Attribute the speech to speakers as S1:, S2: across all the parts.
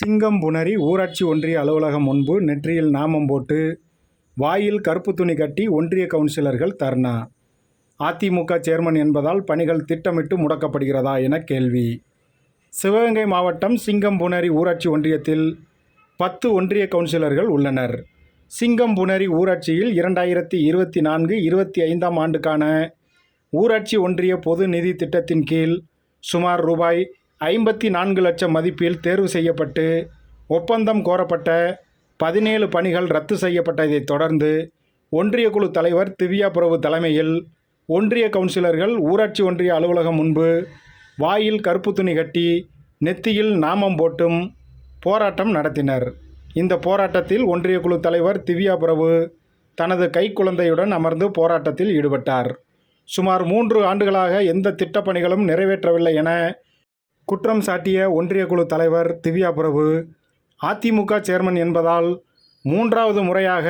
S1: சிங்கம்புணரி ஊராட்சி ஒன்றிய அலுவலகம் முன்பு நெற்றியில் நாமம் போட்டு வாயில் கருப்பு துணி கட்டி ஒன்றிய கவுன்சிலர்கள் தர்ணா. அதிமுக சேர்மன் என்பதால் பணிகள் திட்டமிட்டு முடக்கப்படுகிறதா என கேள்வி. சிவகங்கை மாவட்டம் சிங்கம்புணரி ஊராட்சி ஒன்றியத்தில் பத்து ஒன்றிய கவுன்சிலர்கள் உள்ளனர். சிங்கம்புணரி ஊராட்சியில் இரண்டாயிரத்தி இருபத்தி நான்கு இருபத்தி ஐந்தாம் ஆண்டுக்கான ஊராட்சி ஒன்றிய பொது நிதி திட்டத்தின் கீழ் சுமார் ரூபாய் ஐம்பத்தி நான்கு லட்சம் மதிப்பில் தேர்வு செய்யப்பட்டு ஒப்பந்தம் கோரப்பட்ட பதினேழு பணிகள் ரத்து செய்யப்பட்டதைத் தொடர்ந்து ஒன்றிய குழு தலைவர் திவ்யா பிரபு தலைமையில் ஒன்றிய கவுன்சிலர்கள் ஊராட்சி ஒன்றிய அலுவலகம் முன்பு வாயில் கருப்பு துணி கட்டி நெத்தியில் நாமம் போட்டும் போராட்டம் நடத்தினர். இந்த போராட்டத்தில் ஒன்றிய குழு தலைவர் திவ்யா பிரபு தனது கைக்குழந்தையுடன் அமர்ந்து போராட்டத்தில் ஈடுபட்டார். சுமார் மூன்று ஆண்டுகளாக எந்த திட்டப்பணிகளும் நிறைவேற்றவில்லை என குற்றம் சாட்டிய ஒன்றிய குழு தலைவர் திவ்யா பிரபு அதிமுக சேர்மன் என்பதால் மூன்றாவது முறையாக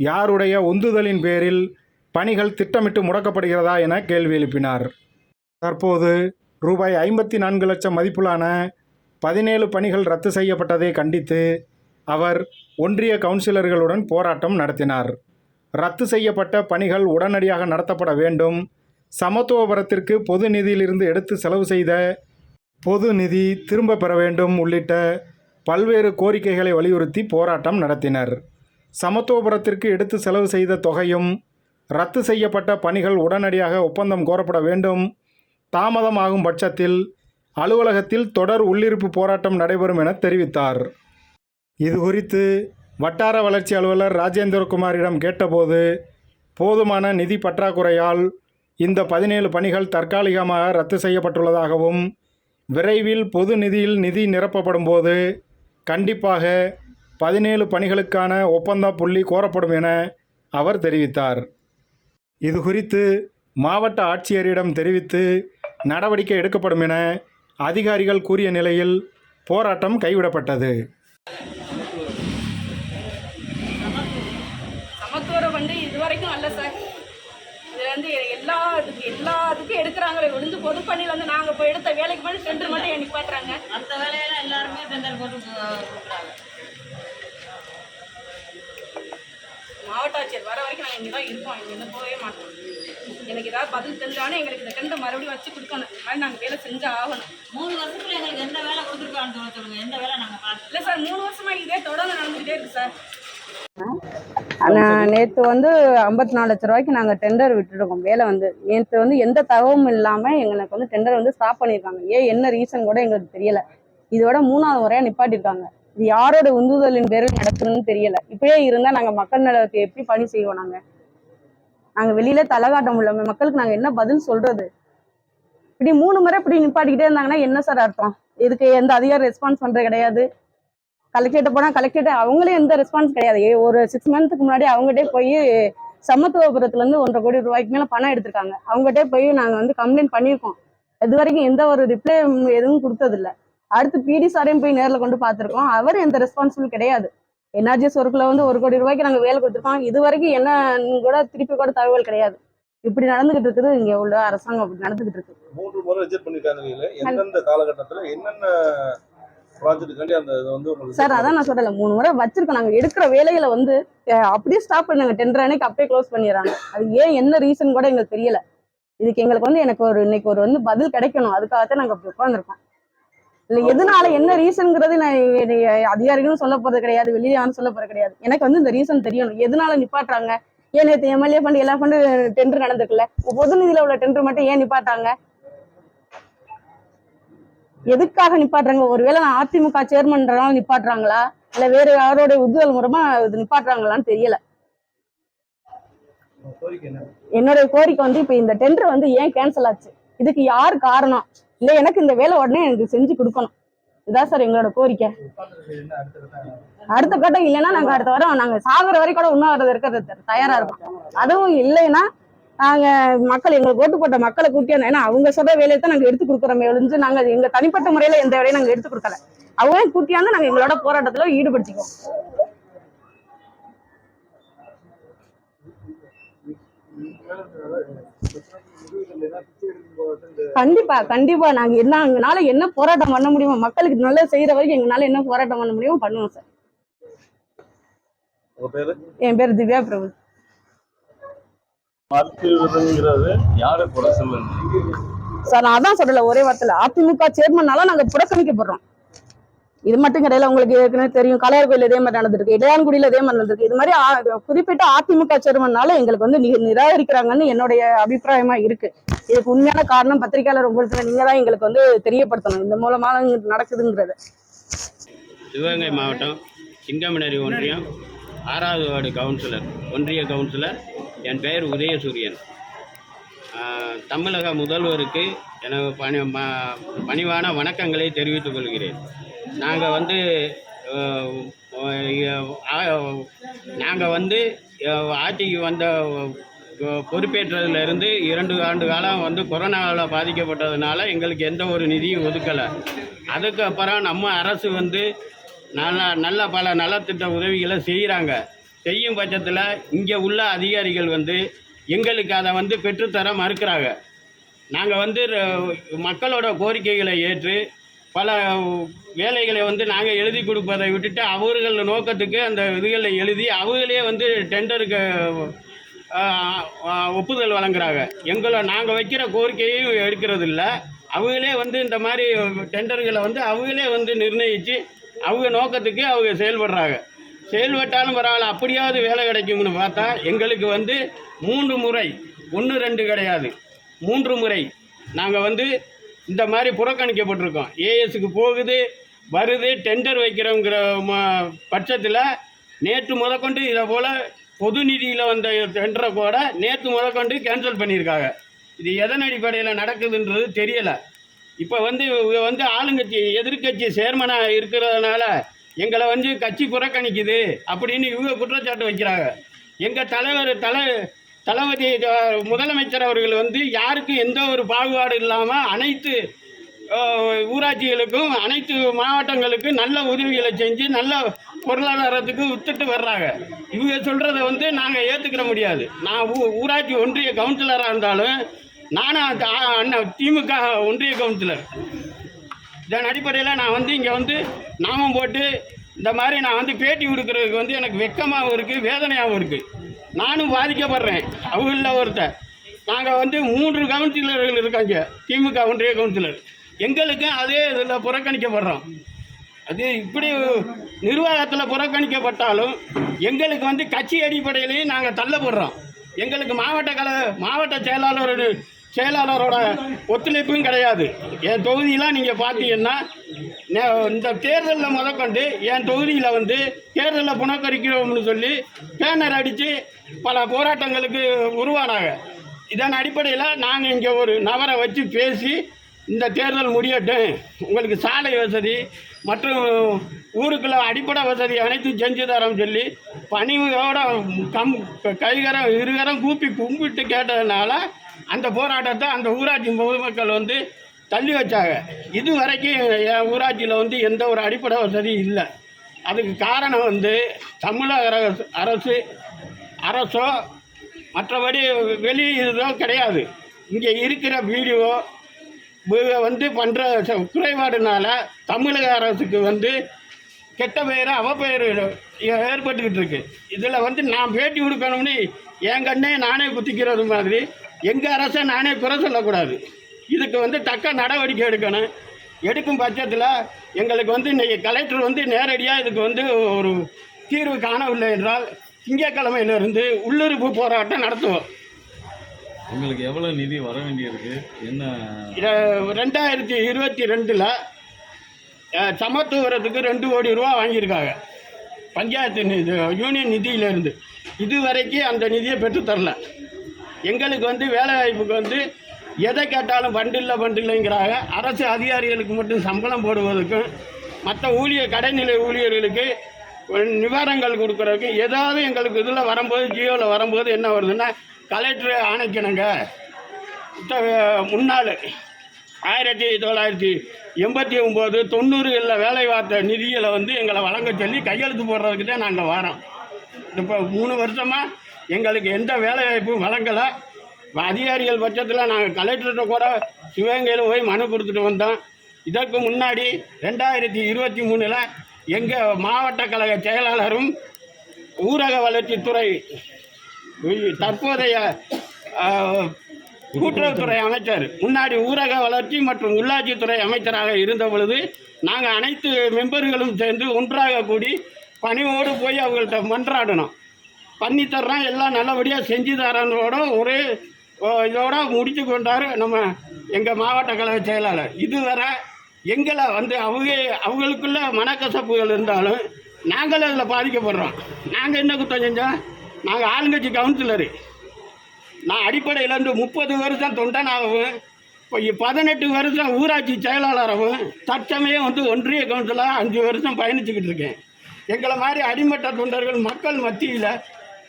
S1: யாருடைய உந்துதலின் பேரில் பணிகள் திட்டமிட்டு முடக்கப்படுகிறதா என கேள்வி எழுப்பினார். தற்போது ரூபாய் ஐம்பத்தி நான்கு லட்சம் மதிப்பிலான பதினேழு பணிகள் ரத்து செய்யப்பட்டதை கண்டித்து அவர் ஒன்றிய கவுன்சிலர்களுடன் போராட்டம் நடத்தினார். ரத்து செய்யப்பட்ட பணிகள் உடனடியாக நடத்தப்பட வேண்டும். சமத்துவபுரத்திற்கு பொது நிதியிலிருந்து எடுத்து செலவு செய்த பொது நிதி திரும்ப பெற வேண்டும் உள்ளிட்ட பல்வேறு கோரிக்கைகளை வலியுறுத்தி போராட்டம் நடத்தினர். சமத்துவபுரத்திற்கு எடுத்து செலவு செய்த தொகையும் ரத்து செய்யப்பட்ட பணிகள் உடனடியாக ஒப்பந்தம் கோரப்பட வேண்டும். தாமதமாகும் பட்சத்தில் அலுவலகத்தில் தொடர் உள்ளிருப்பு போராட்டம் நடைபெறும் என தெரிவித்தார். இது குறித்து வட்டார வளர்ச்சி அலுவலர் ராஜேந்திரகுமாரிடம் கேட்டபோது போதுமான நிதி பற்றாக்குறையால் இந்த பதினேழு பணிகள் தற்காலிகமாக ரத்து செய்யப்பட்டுள்ளதாகவும் விரைவில் பொது நிதியில் நிதி நிரப்பப்படும் போது கண்டிப்பாக பதினேழு பணிகளுக்கான ஒப்பந்த புள்ளி கோரப்படும் என அவர் தெரிவித்தார். இது குறித்து மாவட்ட ஆட்சியரிடம் தெரிவித்து நடவடிக்கை எடுக்கப்படும் என அதிகாரிகள் கூறிய நிலையில் போராட்டம் கைவிடப்பட்டது.
S2: சமத்துவரம் வந்து இதுவரைக்கும் அல்ல சார். இது வந்து எல்லா இதுக்கு எல்லா இதுக்கும் எடுக்கிறாங்களே விழுந்து பொது பணியில் வந்து நாங்கள் இப்போ எடுத்த வேலைக்கு மட்டும் சென்டர் மட்டும் என் நிப்பாட்டுறாங்க
S3: அந்த வேலையெல்லாம் எல்லாருமே டெண்டர் போட்டு கொடுக்குறாங்க.
S2: மாவட்ட ஆட்சியர் வர வரைக்கும் நாங்கள் இங்கே தான் இருக்கோம். இங்கே இருந்து போகவே மாட்டோம். எனக்கு ஏதாவது பதில் தெரிஞ்சாலும் எங்களுக்கு இந்த டெண்டர் மறுபடியும் வச்சு கொடுக்கணும். இந்த மாதிரி நாங்கள் வேலை செஞ்சு ஆகணும்.
S3: மூணு வருஷத்துல எங்களுக்கு எந்த வேலை கொடுத்துருக்கான்னு சொல்ல சொல்லுங்க. எந்த வேலை நாங்கள்
S2: இல்லை சார் மூணு வருஷமா இதே தொடர்ந்து நடந்துகிட்டே இருக்கு சார்.
S4: ஆனால் நேற்று வந்து ஐம்பத்தி நாலு லட்ச ரூபாய்க்கு நாங்கள் டெண்டர் விட்டுருக்கோம் வேலை வந்து. நேற்று வந்து எந்த தகவலும் இல்லாமல் எங்களுக்கு வந்து டெண்டர் வந்து ஸ்டாப் பண்ணியிருக்காங்க ஏன் என்ன ரீசன் கூட எங்களுக்கு தெரியல. இதோட மூணாவது முறையாக நிப்பாட்டியிருக்காங்க இது யாரோட உந்துதலின் பேரில் நடக்குதுன்னு தெரியல. இப்படியே இருந்தால் நாங்கள் மக்கள் நலத்தை எப்படி பணி செய்வோம் நாங்கள் நாங்கள் வெளியில தலை காட்ட முடியல. மக்களுக்கு நாங்கள் என்ன பதில் சொல்றது? இப்படி மூணு முறை இப்படி நிப்பாட்டிக்கிட்டே இருந்தாங்கன்னா என்ன சார் அர்த்தம்? இதுக்கு எந்த அதிகாரி ரெஸ்பான்ஸ் பண்ணுறது கிடையாது. கலெக்டர்கிட்ட போனால் கலெக்டர்கிட்ட அவங்களே எந்த ரெஸ்பான்ஸ் கிடையாது. ஒரு சிக்ஸ் மந்த்துக்கு முன்னாடி அவங்ககிட்டே போய் சமத்துவபுரத்துலேருந்து ஒன்றரை கோடி ரூபாய்க்கு மேலே பணம் எடுத்திருக்காங்க. அவங்ககிட்ட போய் நாங்கள் வந்து கம்ப்ளைண்ட் பண்ணியிருக்கோம். இது வரைக்கும் எந்த ஒரு ரிப்ளை எதுவும் கொடுத்ததில்ல. அடுத்து பிடி சாரையும் போய் நேரில் கொண்டு பார்த்துருக்கோம். அவர் எந்த ரெஸ்பான்சிபிள் கிடையாது. என்ஆர்ஜிஎஸ் ஒர்க்கில் வந்து ஒரு கோடி ரூபாய்க்கு நாங்கள் வேலை கொடுத்துருக்கோம். இது வரைக்கும் என்னன்னு கூட திருப்பி கூட தகவல் கிடையாது. இப்படி நடந்துகிட்டு இருக்குது. இங்கே உள்ள அரசாங்கம் அப்படி நடந்துகிட்டு இருக்கு.
S5: மூன்று முறை ரிஜெக்ட் எந்தெந்த காலகட்டத்துல என்னென்ன ப்ராஜெக்ட்டுக்காண்டி அந்த இது வந்து உங்களுக்கு
S4: சார் அதான் நான் சொல்லல. மூணு முறை வச்சிருக்கோம். நாங்க எடுக்கிற வேலைகளை வந்து அஹ், அப்படியே ஸ்டாப் பண்ணாங்க. டெண்டர் அன்னைக்கு அப்படியே க்ளோஸ் பண்ணிடுறாங்க. அது ஏன் என்ன ரீசன் கூட எங்களுக்கு தெரியல. இதுக்கு எங்களுக்கு வந்து எனக்கு ஒரு இன்னைக்கு ஒரு வந்து பதில் கிடைக்கணும். அதுக்காகத்தான் நாங்க அப்படி உட்காந்துருக்கோம் இல்ல எதனால என்ன ரீசன்ங்கிறது நான் என்னைய அதிகாரிகளும் சொல்ல போறது கிடையாது. வெளியே யாரும் சொல்ல போறது கிடையாது. எனக்கு வந்து இந்த ரீசன் தெரியணும். எதனால நிப்பாட்டுறாங்க? ஏன் நேற்று எம்எல்ஏ ஃபண்ட் எல்லா ஃபண்டு டெண்டர் நடந்திருக்குல்ல? பொது நிதியில உள்ள டெண்டர் மட்டும் ஏன் நிப்பாட்டாங்க எதுக்காக நிப்பாட்டுறாங்க? ஒருவேளை நான் அதிமுக சேர்மன்றனால நிப்பாட்டுறாங்களா? இல்ல வேற யாரோட உந்துதல் மூலமா இது நிப்பாட்டுறாங்களான்னு தெரியல. என்னுடைய கோரிக்கை வந்து இப்ப இந்த டெண்டர் வந்து ஏன் கேன்சல் ஆச்சு? இதுக்கு யார் காரணம்? இல்ல எனக்கு இந்த வேலை உடனே எனக்கு செஞ்சு கொடுக்கணும். இதான் சார் எங்களோட கோரிக்கை.
S5: அடுத்த கட்டம்
S4: இல்லைன்னா நாங்க அடுத்த வாரம் நாங்க சாகுற வரை கூட உண்ணாவிரதம் இருக்கிறது தயாரா இருக்கோம் அதுவும் இல்லைன்னா நாங்க மக்கள் எங்களுக்கு ஓட்டு போட்ட மக்களை கூட்டி. ஏன்னா அவங்க சொல்ற வேலையை தான் நாங்க எடுத்து கொடுக்குறோமே ஒழிஞ்சு நாங்க எங்க தனிப்பட்ட முறையில எந்த வேலையும் நாங்க எடுத்து கொடுக்கல. அவங்க கூட்டியாந்து நாங்க எங்களோட போராட்டத்துல ஈடுபடுத்திக்குவோம். கண்டிப்பா கண்டிப்பா. நாங்க என்ன எங்களால என்ன போராட்டம் பண்ண முடியுமோ மக்களுக்கு நல்லது செய்யற வரைக்கும் எங்களால என்ன போராட்டம் பண்ண முடியுமோ பண்ணுவோம் சார். என் பேர் திவ்யா பிரபு.
S6: மறுக்கிறதுங்கிறது யாரு குறை சொல்லுங்க
S4: சார் நான் அதான் சொல்லல ஒரே வார்த்தையில. அதிமுக சேர்மனால நாங்க புறக்கணிக்கப்படுறோம். இது மட்டும் கிடையாது உங்களுக்கு ஏற்கனவே தெரியும். கலையர் கோயில் இதே மாதிரி நடந்திருக்கு இளையான்குடியில இதே மாதிரி நடந்திருக்கு. இது மாதிரி குறிப்பிட்ட அதிமுக சேர்மனால எங்களுக்கு வந்து நி- நிராகரிக்கிறாங்கன்னு என்னுடைய அபிப்பிராயமா இருக்கு. இதுக்கு உண்மையான காரணம் பத்திரிகையாளர் உங்களுக்கு நீங்க தான் எங்களுக்கு வந்து தெரியப்படுத்தணும். இந்த மூலமா இங்க நடக்குதுங்கிறது.
S2: சிவகங்கை மாவட்டம் சிங்கமனரி ஒன்றியம். ஆறாவது வார்டு கவுன்சிலர் ஒன்றிய கவுன்சிலர் என் பெயர் உதயசூரியன். தமிழக முதல்வருக்கு எனது பணி ம- பணிவான வணக்கங்களை தெரிவித்துக் கொள்கிறேன். நாங்கள் வந்து நாங்கள் வந்து ஆட்சிக்கு வந்த பொறுப்பேற்றதுலேருந்து இரண்டு ஆண்டு காலம் வந்து கொரோனாவில் பாதிக்கப்பட்டதுனால எங்களுக்கு எந்த ஒரு நிதியும் ஒதுக்கலை. அதுக்கப்புறம் நம்ம அரசு வந்து நல்ல நல்ல பல நலத்திட்ட உதவிகளை செய்கிறாங்க செய்யும் பட்சத்தில் இங்கே உள்ள அதிகாரிகள் வந்து எங்களுக்கு அதை வந்து பெற்றுத்தர மறுக்கிறாங்க. நாங்கள் வந்து ர- மக்களோட கோரிக்கைகளை ஏற்று பல வேலைகளை வந்து நாங்கள் எழுதி கொடுப்பதை விட்டுட்டு அவர்கள் நோக்கத்துக்கு அந்த இதுகளை எழுதி அவங்களே வந்து டெண்டருக்கு ஒப்புதல் வழங்குறாங்க. எங்களை நாங்கள் வைக்கிற கோரிக்கையும் எடுக்கிறது இல்லை அவங்களே வந்து இந்த மாதிரி டெண்டர்களை வந்து அவங்களே வந்து நிர்ணயித்து அவங்க நோக்கத்துக்கு அவங்க செயல்படுறாங்க. செயல்பட்டாலும் பரவாயில்ல அப்படியாவது வேலை கிடைக்கும்னு பார்த்தா எங்களுக்கு வந்து மூன்று முறை ஒன்று ரெண்டு கிடையாது. மூன்று முறை. நாங்கள் வந்து இந்த மாதிரி புறக்கணிக்கப்பட்டிருக்கோம். ஏஎஸ்க்கு போகுது வருது டெண்டர் வைக்கிறோங்கிற பட்சத்தில் நேற்று முதற்கொண்டு இதை போல் பொது நிதியில் வந்த டெண்டரை கூட நேற்று முதற்கொண்டு கேன்சல் பண்ணியிருக்காங்க. இது எதன் அடிப்படையில் நடக்குதுன்றது தெரியலை. இப்போ வந்து இவங்க வந்து ஆளுங்கட்சி எதிர்க்கட்சி சேர்மனாக இருக்கிறதுனால எங்களை வந்து கட்சி புறக்கணிக்குது அப்படின்னு இவங்க குற்றச்சாட்டு வைக்கிறாங்க. எங்கள் தலைவர் தலை தளபதி முதலமைச்சர் அவர்கள் வந்து யாருக்கும் எந்த ஒரு பாகுபாடு இல்லாமல் அனைத்து ஊராட்சிகளுக்கும் அனைத்து மாவட்டங்களுக்கும் நல்ல உதவிகளை செஞ்சு நல்ல பொருளாதாரத்துக்கு வித்துட்டு வர்றாங்க. இவங்க சொல்கிறத வந்து நாங்கள் ஏற்றுக்கிற முடியாது. நான் ஊ- ஊராட்சி ஒன்றிய கவுன்சிலராக இருந்தாலும் நானும் திமுக ஒன்றிய கவுன்சிலர். இதன் அடிப்படையில் நான் வந்து இங்கே வந்து நாமம் போட்டு இந்த மாதிரி நான் வந்து பேட்டி கொடுக்குறதுக்கு வந்து எனக்கு வெக்கமாகவும் இருக்குது வேதனையாகவும் இருக்குது நானும் பாதிக்கப்படுறேன் அவங்களில் ஒருத்தர் நாங்கள் வந்து மூன்று கவுன்சிலர்கள் இருக்காங்க திமுக ஒன்றிய கவுன்சிலர். எங்களுக்கும் அதே இதில் புறக்கணிக்கப்படுறோம். அது இப்படி நிர்வாகத்தில் புறக்கணிக்கப்பட்டாலும் எங்களுக்கு வந்து கட்சி அடிப்படையிலையும் நாங்கள் தள்ளப்படுறோம். எங்களுக்கு மாவட்ட கல மாவட்ட செயலாளர் செயலாளரோட ஒத்துழைப்பும் கிடையாது. என் தொகுதியெலாம் நீங்கள் பார்த்தீங்கன்னா இந்த தேர்தலில் முதற்கொண்டு என் தொகுதியில் வந்து தேர்தலில் புனக்கரிக்கிறோம்னு சொல்லி பேனர் அடித்து பல போராட்டங்களுக்கு உருவானாங்க. இதன் அடிப்படையில் நாங்கள் இங்கே ஒரு நபரை வச்சு பேசி இந்த தேர்தல் முடியட்டும். உங்களுக்கு சாலை வசதி மற்றும் ஊருக்குள்ள அடிப்படை வசதி அனைத்தும் செஞ்சு தரோம் சொல்லி பணிவோட கம் கைகரம் இருகரம் கூப்பி கும்பிட்டு கேட்டதுனால அந்த போராட்டத்தை அந்த ஊராட்சி பொதுமக்கள் வந்து தள்ளி வச்சாங்க. இது வரைக்கும் என் ஊராட்சியில் வந்து எந்த ஒரு அடிப்படை வசதி இல்லை. அதுக்கு காரணம் வந்து தமிழக அரசு அரசு அரசோ மற்றபடி வெளி இதோ கிடையாது. இங்கே இருக்கிற வீடியோ வந்து பண்ணுற குறைபாடுனால தமிழக அரசுக்கு வந்து கெட்ட பெயர் அவப்பெயர் ஏற்பட்டுக்கிட்டு இருக்கு இதில் வந்து நான் பேட்டி கொடுக்கணும்னு என் கண்ணே நானே குத்திக்கிறது மாதிரி எங்கள் அரசை நானே குறை சொல்லக்கூடாது. இதுக்கு வந்து தக்க நடவடிக்கை எடுக்கணும். எடுக்கும் பட்சத்தில் எங்களுக்கு வந்து இன்றைக்கி கலெக்டர் வந்து நேரடியாக இதுக்கு வந்து ஒரு தீர்வு காணவில்லை என்றால் திங்கட்கிழமையிலிருந்து உள்ளிருப்பு போராட்டம் நடத்துவோம்.
S7: உங்களுக்கு எவ்வளவு நிதி வர வேண்டியிருக்கு? என்ன?
S8: ரெண்டாயிரத்தி இருபத்தி ரெண்டில் சமத்துவரத்துக்கு ரெண்டு கோடி ரூபா வாங்கியிருக்காங்க. பஞ்சாயத்து நிதி யூனியன் நிதியிலேருந்து. இது வரைக்கும் அந்த நிதியை பெற்றுத்தரல எங்களுக்கு வந்து வேலைவாய்ப்புக்கு வந்து எதை கேட்டாலும் பண்டில்ல பண்டில்லைங்கிறாங்க அரசு அதிகாரிகளுக்கு மட்டும் சம்பளம் போடுவதற்கும் மற்ற ஊழியர் கடைநிலை ஊழியர்களுக்கு நிவாரணங்கள் கொடுக்குறதுக்கு ஏதாவது எங்களுக்கு இதில் வரும்போது ஜியோவில் வரும்போது என்ன வருதுன்னா கலெக்டர் ஆணைக்கணுங்க. முன்னாள் ஆயிரத்தி தொள்ளாயிரத்தி எண்பத்தி ஒம்பது தொண்ணூறுகளில் வேலை பார்த்த நிதியில் வந்து எங்களை வழங்க சொல்லி கையெழுத்து போடுறதுக்கு தான் நாங்கள் வரோம். இப்போ மூணு வருஷமாக எங்களுக்கு எந்த வேலைவாய்ப்பும் வழங்கலை.
S2: அதிகாரிகள் பட்சத்தில் நாங்கள் கலெக்டர்கிட்ட கூட சிவகங்கையில் போய் மனு கொடுத்துட்டு வந்தோம். இதற்கு முன்னாடி ரெண்டாயிரத்தி இருபத்தி மூணில் எங்கள் மாவட்ட கழக செயலாளரும் ஊரக வளர்ச்சித்துறை தற்போதைய கூட்டுறவுத்துறை அமைச்சர். முன்னாடி ஊரக வளர்ச்சி மற்றும் உள்ளாட்சித்துறை அமைச்சராக இருந்த பொழுது நாங்கள் அனைத்து மெம்பர்களும் சேர்ந்து ஒன்றாக கூடி பணிவோடு போய் அவங்கள்ட்ட மன்றாடணும் பண்ணி தர்றோம் எல்லாம் நல்லபடியாக செஞ்சு தரனோட ஒரே இதோட முடித்து கொண்டார் நம்ம எங்கள் மாவட்ட கழக செயலாளர். இதுவரை எங்களை வந்து அவங்க அவங்களுக்குள்ள மனக்கசப்புகள் இருந்தாலும் நாங்களும் அதில் பாதிக்கப்படுறோம். நாங்கள் என்ன குற்றம் செஞ்சோம்? நாங்கள் ஆளுங்கட்சி கவுன்சிலரு நான் அடிப்படையில் இருந்து முப்பது வருஷம் தொண்டனாகவும் இப்போ பதினெட்டு வருஷம் ஊராட்சி செயலாளராகவும் தற்சமயம் வந்து ஒன்றிய கவுன்சிலாக அஞ்சு வருஷம் பயணிச்சுக்கிட்டு இருக்கேன். எங்களை மாதிரி அடிமட்ட தொண்டர்கள் மக்கள் மத்தியில்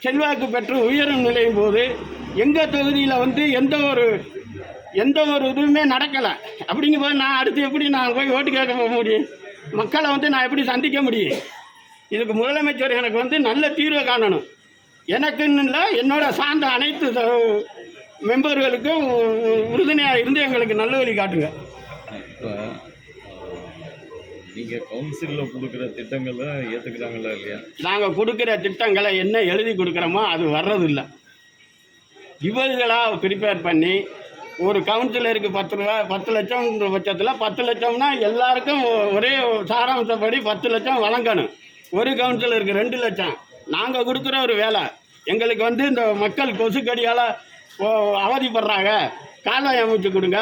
S2: செல்வாக்கு பெற்று உயரும் நிலையும் போது எங்கள் தொகுதியில் வந்து எந்த ஒரு எந்த ஒரு இதுவுமே நடக்கலை. அப்படிங்கும்போது நான் அடுத்து எப்படி நான் போய் ஓட்டு கேட்க போக முடியும்? மக்களை வந்து நான் எப்படி சந்திக்க முடியும்? இதுக்கு முதலமைச்சர் எனக்கு வந்து நல்ல தீர்வை காணணும். எனக்குன்னு இல்லை என்னோட சார்ந்த அனைத்து மெம்பர்களுக்கும் உறுதுணையாக இருந்து எங்களுக்கு நல்ல வழி காட்டுங்க.
S6: நீங்கள் கவுன்சிலில் கொடுக்குற திட்டங்களை ஏற்றுக்கிறாங்களா இல்லையா?
S2: நாங்கள் கொடுக்குற திட்டங்களை என்ன எழுதி கொடுக்குறோமோ அது வர்றதில்லை. இவர்களாக ப்ரிப்பேர் பண்ணி ஒரு கவுன்சிலருக்கு பத்து ரூபா பத்து லட்சம்ன்ற பட்சத்தில் பத்து லட்சம்னா எல்லாருக்கும் ஒரே சாராம்சப்படி பத்து லட்சம் வழங்கணும். ஒரு கவுன்சிலருக்கு ரெண்டு லட்சம். நாங்கள் கொடுக்குற ஒரு வேலை. எங்களுக்கு வந்து இந்த மக்கள் கொசுக்கடியால் அவதிப்படுறாங்க. கால்வாய் அமைச்சு கொடுங்க.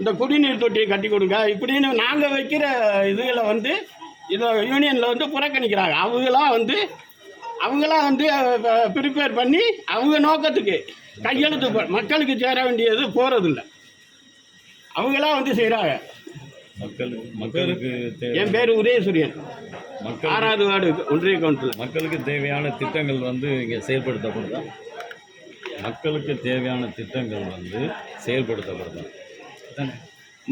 S2: இந்த குடிநீர் தொட்டியை கட்டி கொடுங்க. இப்படின்னு நாங்கள் வைக்கிற இதுகளை வந்து இதை யூனியனில் வந்து புறக்கணிக்கிறாங்க. அவங்களாம் வந்து அவங்களாம் வந்து ப்ரிப்பேர் பண்ணி அவங்க நோக்கத்துக்கு கையெழுத்து மக்களுக்கு சேர வேண்டியது போகிறதில்ல அவங்களாம் வந்து செய்கிறாங்க
S6: மக்களுக்கு மக்களுக்கு
S2: என் பேர் உதயசூரியன்.
S6: மக்கள்
S2: ஆறாவது வார்டு ஒன்றிய கவுன்சிலர்.
S6: மக்களுக்கு தேவையான திட்டங்கள் வந்து இங்கே செயல்படுத்தப்படுதா மக்களுக்கு தேவையான திட்டங்கள் வந்து செயல்படுத்தப்படுதா?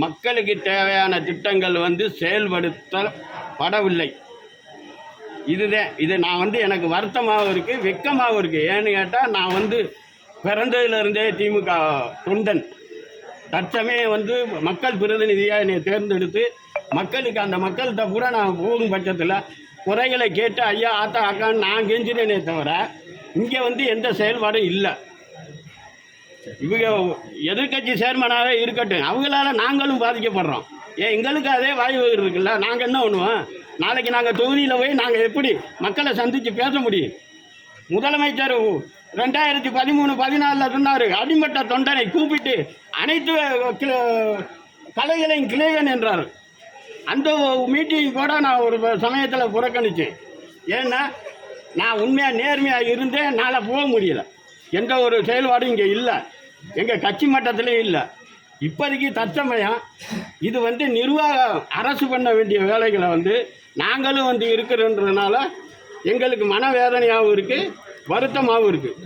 S2: மக்களுக்கு தேவையான திட்டங்கள் வந்து செயல்படுத்தப்படவில்லை. இதுதான் இது நான் வந்து எனக்கு வருத்தமாகவும் இருக்குது வெக்கமாகவும் இருக்குது ஏன்னு கேட்டால் நான் வந்து பிறந்ததிலிருந்தே திமுக தொண்டன். தற்சமயம் வந்து மக்கள் பிரதிநிதியாக என்னை தேர்ந்தெடுத்து மக்களுக்கு அந்த மக்கள்கிட்ட பூரா நான் போகும் பட்சத்தில் குறைகளை கேட்டு ஐயா ஆத்தா அக்கான்னு நான் கெஞ்சினேனே தவிர இங்கே வந்து எந்த செயல்பாடும் இல்லை. இவங்க எதிர்க்கட்சி சேர்மனாகவே இருக்கட்டும். அவங்களால நாங்களும் பாதிக்கப்படுறோம். ஏன் எங்களுக்கு அதே வாய்வு இருக்குல்ல? நாங்கள் என்ன பண்ணுவோம்? நாளைக்கு நாங்கள் தொகுதியில் போய் நாங்கள் எப்படி மக்களை சந்தித்து பேச முடியும்? முதலமைச்சர் ரெண்டாயிரத்தி பதிமூணு பதினாலில் சொன்னார் அடிமட்ட தொண்டனை கூப்பிட்டு அனைத்து கலைகளையும் கிளைவன் என்றார். அந்த மீட்டிங் கூட நான் ஒரு சமயத்தில் புறக்கணித்தேன். ஏன்னா நான் உண்மையாக நேர்மையாக இருந்தேன் என்னால் போக முடியல. எந்த ஒரு செயல்பாடும் இங்கே இல்லை. எங்கள் கட்சி மட்டத்திலையும் இல்லை. இப்போதைக்கு தற்சமயம் இது வந்து நிர்வாகம் அரசு பண்ண வேண்டிய வேலைகளை வந்து நாங்களும் வந்து இருக்கிறன்றதுனால எங்களுக்கு மனவேதனையாகவும் இருக்குது வருத்தமாகவும் இருக்குது